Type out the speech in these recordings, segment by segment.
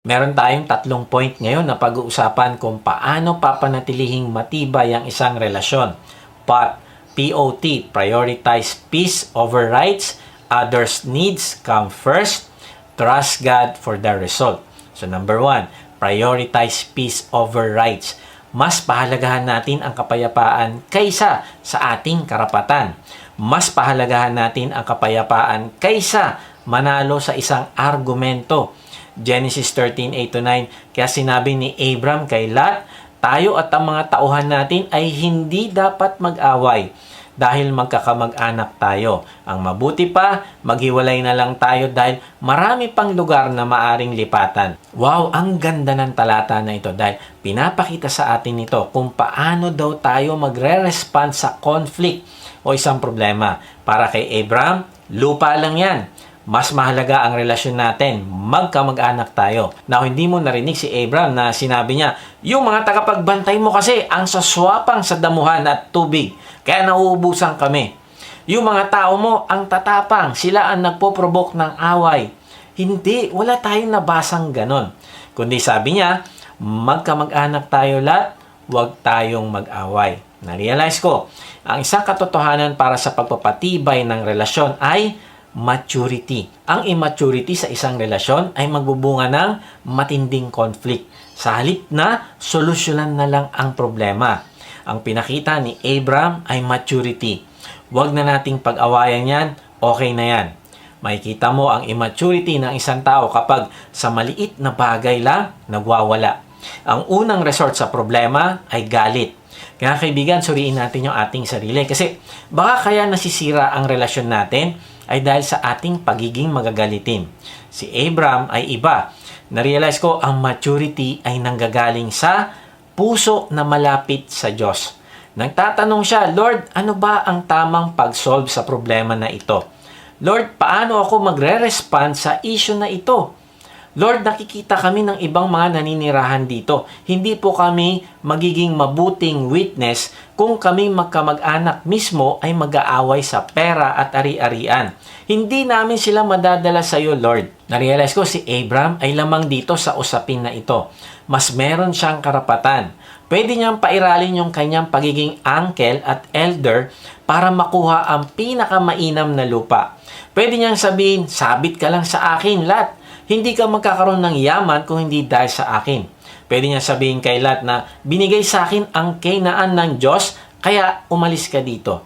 Meron tayong tatlong point ngayon na pag-uusapan kung paano papanatilihing matibay ang isang relasyon. But, POT, prioritize peace over rights, others' needs come first, trust God for the result. So number one, prioritize peace over rights. Mas pahalagahan natin ang kapayapaan kaysa sa ating karapatan. Mas pahalagahan natin ang kapayapaan kaysa manalo sa isang argumento. Genesis 13:8-9 Kaya sinabi ni Abram kay Lot, tayo at ang mga tauhan natin ay hindi dapat mag-away dahil magkakamag-anak tayo. Ang mabuti pa, maghiwalay na lang tayo dahil marami pang lugar na maaring lipatan. Wow, ang ganda ng talata na ito dahil pinapakita sa atin ito kung paano daw tayo magre-respond sa conflict o isang problema. Para kay Abram, lupa lang yan mas mahalaga ang relasyon natin. Magkamag-anak tayo. Now, hindi mo narinig si Abraham na sinabi niya, yung mga tagapagbantay mo kasi ang saswapang sa damuhan at tubig. Kaya nauubusan kami. Yung mga tao mo ang tatapang. Sila ang nagpo-provoke ng away. Hindi, wala tayong nabasang ganon. Kundi sabi niya, magkamag-anak tayo lahat, huwag tayong mag-away. Na-realize ko, ang isang katotohanan para sa pagpapatibay ng relasyon ay maturity. Ang immaturity sa isang relasyon ay magbubunga ng matinding conflict. Sa halip na, solusyonan na lang ang problema. Ang pinakita ni Abram ay maturity. Huwag na nating pag-awayan yan, okay na yan. Makikita mo ang immaturity ng isang tao kapag sa maliit na bagay lang nagwawala. Ang unang resort sa problema ay galit. Kaya kaibigan, suriin natin yung ating sarili kasi baka kaya nasisira ang relasyon natin ay dahil sa ating pagiging magagalitin. Si Abram ay iba. Na-realize ko ang maturity ay nanggagaling sa puso na malapit sa Diyos. Nagtatanong siya, Lord, ano ba ang tamang pag-solve sa problema na ito? Lord, paano ako magre-respond sa issue na ito? Lord, nakikita kami ng ibang mga naninirahan dito. Hindi po kami magiging mabuting witness kung kami magkamag-anak mismo ay mag-aaway sa pera at ari-arian. Hindi namin sila madadala sa iyo, Lord. Narealize ko si Abram ay lamang dito sa usapin na ito. Mas meron siyang karapatan. Pwede niyang pairalin yung kanyang pagiging uncle at elder para makuha ang pinakamainam na lupa. Pwede niyang sabihin, sabit ka lang sa akin, Lat. Hindi ka magkakaroon ng yaman kung hindi dahil sa akin. Pwede niya sabihin kay Lot na binigay sa akin ang kainaan ng Diyos, kaya umalis ka dito.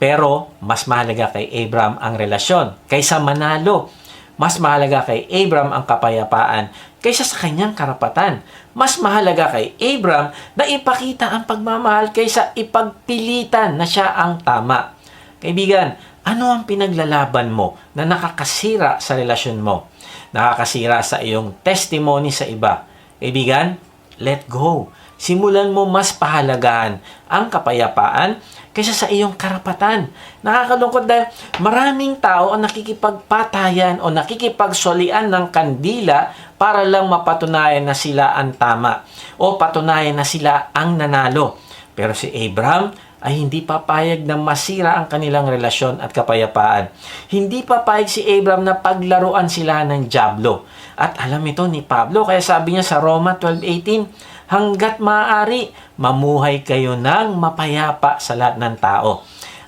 Pero mas mahalaga kay Abram ang relasyon kaysa manalo. Mas mahalaga kay Abram ang kapayapaan kaysa sa kanyang karapatan. Mas mahalaga kay Abram na ipakita ang pagmamahal kaysa ipagpilitan na siya ang tama. Kaibigan, ano ang pinaglalaban mo na nakakasira sa relasyon mo? Nakakasira sa iyong testimony sa iba. Kaibigan, let go. Simulan mo mas pahalagahan ang kapayapaan kaysa sa iyong karapatan. Nakakalungkot dahil maraming tao ang nakikipagpatayan o nakikipagsolian ng kandila para lang mapatunayan na sila ang tama o patunayan na sila ang nanalo. Pero si Abraham ay hindi papayag na masira ang kanilang relasyon at kapayapaan. Hindi papayag si Abraham na paglaruan sila ng Diablo. At alam ito ni Pablo, kaya sabi niya sa Roma 12.18, hanggat maaari, mamuhay kayo ng mapayapa sa lahat ng tao.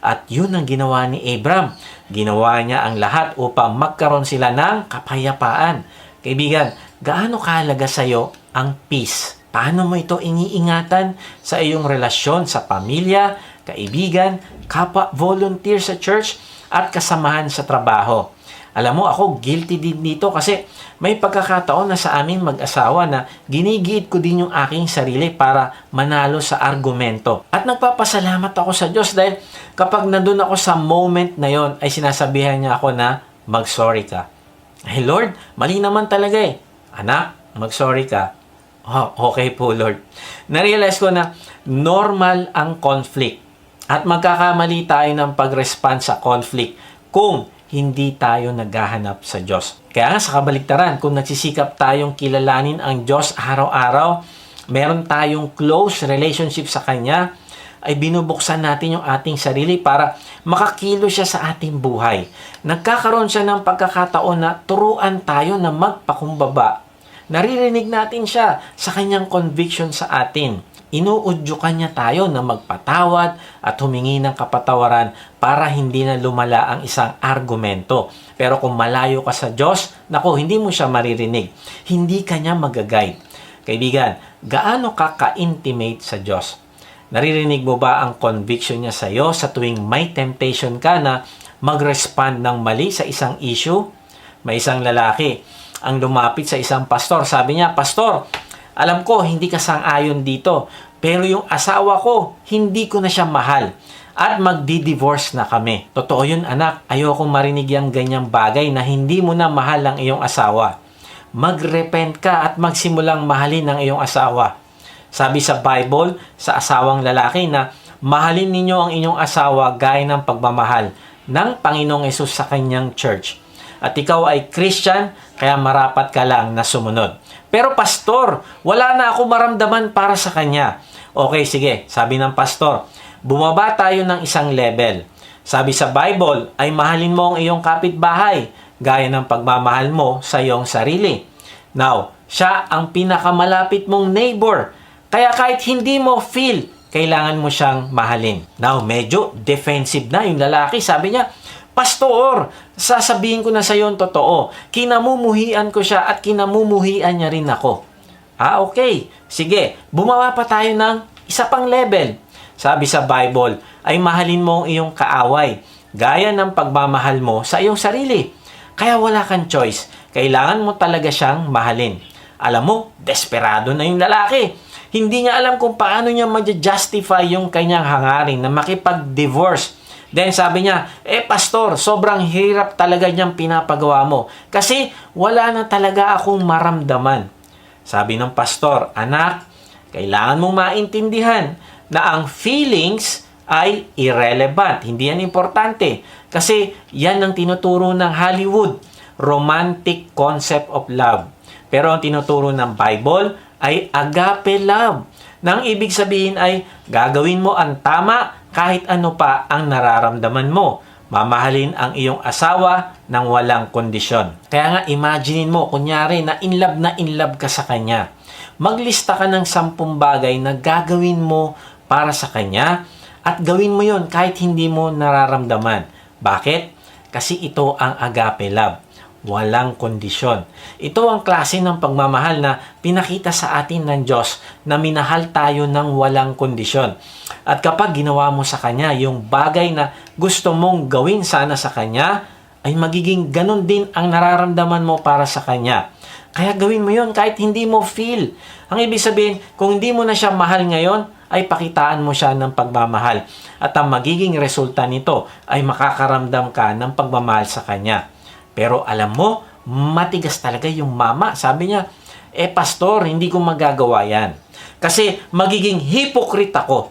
At yun ang ginawa ni Abraham. Ginawa niya ang lahat upang magkaroon sila ng kapayapaan. Kaibigan, gaano kahalaga sa iyo ang peace? Paano mo ito iniingatan sa iyong relasyon sa pamilya, kaibigan, kapwa volunteer sa church, at kasamahan sa trabaho? Alam mo, ako guilty din dito kasi may pagkakataon na sa amin mag-asawa na ginigiit ko din yung aking sarili para manalo sa argumento. At nagpapasalamat ako sa Diyos dahil kapag nandun ako sa moment na yon ay sinasabihan niya ako na mag-sorry ka. Hey Lord, mali naman talaga eh. Anak, mag-sorry ka. Oh, okay po, Lord. Narealize ko na normal ang conflict at magkakamali tayo ng pag-respond sa conflict kung hindi tayo naghahanap sa Diyos. Kaya nga sa kabaligtaran, kung nagsisikap tayong kilalanin ang Diyos araw-araw, meron tayong close relationship sa Kanya, ay binubuksan natin yung ating sarili para makakilo siya sa ating buhay. Nagkakaroon siya ng pagkakataon na turuan tayo na magpakumbaba Naririnig natin siya sa kanyang conviction sa atin. Inuudyukan niya tayo na magpatawad at humingi ng kapatawaran para hindi na lumala ang isang argumento. Pero kung malayo ka sa Diyos, nako, hindi mo siya maririnig. Hindi ka niya magaguide. Kaibigan, gaano ka ka-intimate sa Diyos? Naririnig mo ba ang conviction niya sa iyo sa tuwing may temptation ka na mag-respond ng mali sa isang issue? May isang lalaki ang lumapit sa isang pastor. Sabi niya, Pastor, alam ko hindi ka sang-ayon dito, pero yung asawa ko, hindi ko na siya mahal. At magdi-divorce na kami. Totoo yun anak, ayokong marinig yung ganyang bagay na hindi mo na mahal ang iyong asawa. Magrepent ka at magsimulang mahalin ang iyong asawa. Sabi sa Bible, sa asawang lalaki na mahalin ninyo ang inyong asawa gaya ng pagmamahal ng Panginoong Yesus sa kanyang church. At ikaw ay Christian, kaya marapat ka lang na sumunod. Pero pastor, wala na ako maramdaman para sa kanya. Okay, sige, sabi ng pastor, bumaba tayo ng isang level. Sabi sa Bible, ay mahalin mo ang iyong kapitbahay, gaya ng pagmamahal mo sa iyong sarili. Now, siya ang pinakamalapit mong neighbor. Kaya kahit hindi mo feel, kailangan mo siyang mahalin. Now, medyo defensive na yung lalaki. Sabi niya, Pastor, sasabihin ko na sa iyo totoo. Kinamumuhian ko siya at kinamumuhian niya rin ako. Ah, okay. Sige, bumawa pa tayo ng isa pang level. Sabi sa Bible, ay mahalin mo ang iyong kaaway, gaya ng pagmamahal mo sa iyong sarili. Kaya wala kang choice. Kailangan mo talaga siyang mahalin. Alam mo, desperado na yung lalaki. Hindi niya alam kung paano niya ma-justify yung kanyang hangarin na makipag-divorce. Then sabi niya, eh pastor, sobrang hirap talaga niyang pinapagawa mo kasi wala na talaga akong maramdaman. Sabi ng pastor, anak, kailangan mong maintindihan na ang feelings ay irrelevant. Hindi yan importante. Kasi yan ang tinuturo ng Hollywood. Romantic concept of love. Pero ang tinuturo ng Bible ay agape love. Nang ibig sabihin ay gagawin mo ang tama kahit ano pa ang nararamdaman mo. Mamahalin ang iyong asawa ng walang kondisyon. Kaya nga imaginein mo, kunyari na in love na in love ka sa kanya. Maglista ka ng sampung bagay na gagawin mo para sa kanya at gawin mo yon kahit hindi mo nararamdaman. Bakit? Kasi ito ang agape love. Walang kondisyon. Ito ang klase ng pagmamahal na pinakita sa atin ng Diyos na minahal tayo ng walang kondisyon. At kapag ginawa mo sa Kanya yung bagay na gusto mong gawin sana sa Kanya, ay magiging ganun din ang nararamdaman mo para sa Kanya. Kaya gawin mo yon kahit hindi mo feel. Ang ibig sabihin, kung hindi mo na siya mahal ngayon, ay pakitaan mo siya ng pagmamahal. At ang magiging resulta nito ay makakaramdam ka ng pagmamahal sa Kanya. Pero alam mo, matigas talaga yung mama. Sabi niya, eh pastor, hindi ko magagawa yan. Kasi magiging hypocrite ako.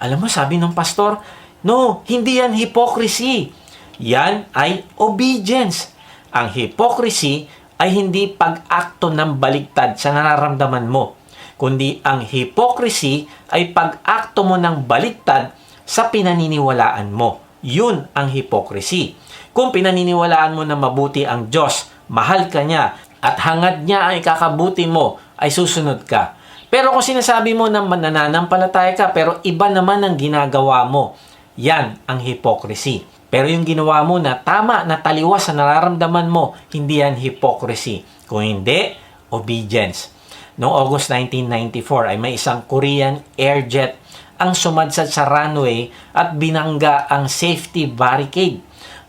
Alam mo, sabi ng pastor, no, hindi yan hypocrisy. Yan ay obedience. Ang hypocrisy ay hindi pag-akto ng baligtad sa nararamdaman mo, kundi ang hypocrisy ay pag-akto mo ng baligtad sa pinaniniwalaan mo. Yun ang hypocrisy. Kung pinaniniwalaan mo na mabuti ang Diyos, mahal ka niya, at hangad niya ang ikakabuti mo, ay susunod ka. Pero kung sinasabi mo na manananampalataya ka, pero iba naman ang ginagawa mo, yan ang hypocrisy. Pero yung ginawa mo na tama na taliwas sa nararamdaman mo, hindi yan hypocrisy. Kung hindi, obedience. Noong August 1994 ay may isang Korean airjet ang sumadsad sa runway at binangga ang safety barricade.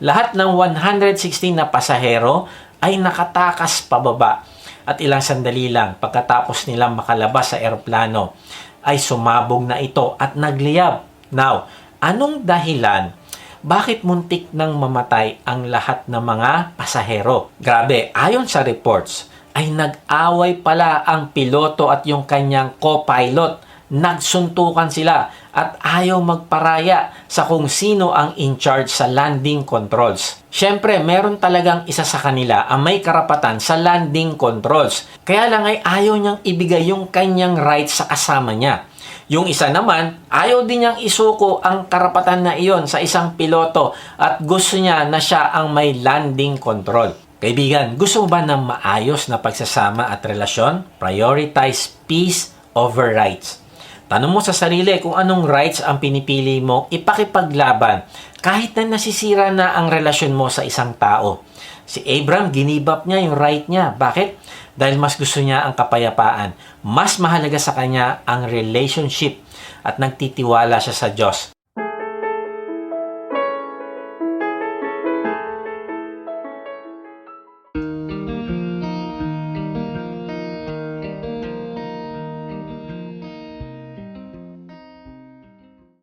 Lahat ng 116 na pasahero ay nakatakas pababa at ilang sandali lang pagkatapos nilang makalabas sa eroplano ay sumabog na ito at nagliyab. Now, anong dahilan bakit muntik nang mamatay ang lahat ng mga pasahero? Grabe, ayon sa reports, ay nag-away pala ang piloto at yung kanyang co-pilot. Nagsuntukan sila at ayaw magparaya sa kung sino ang in charge sa landing controls. Siyempre, meron talagang isa sa kanila ang may karapatan sa landing controls. Kaya lang ay ayaw niyang ibigay yung kanyang rights sa kasama niya. Yung isa naman, ayaw din niyang isuko ang karapatan na iyon sa isang piloto at gusto niya na siya ang may landing control. Kaibigan, gusto mo ba ng maayos na pagsasama at relasyon? Prioritize peace over rights. Tanong mo sa sarili kung anong rights ang pinipili mo ipakipaglaban kahit na nasisira na ang relasyon mo sa isang tao. Si Abram, ginibap niya yung right niya. Bakit? Dahil mas gusto niya ang kapayapaan. Mas mahalaga sa kanya ang relationship at nagtitiwala siya sa Diyos.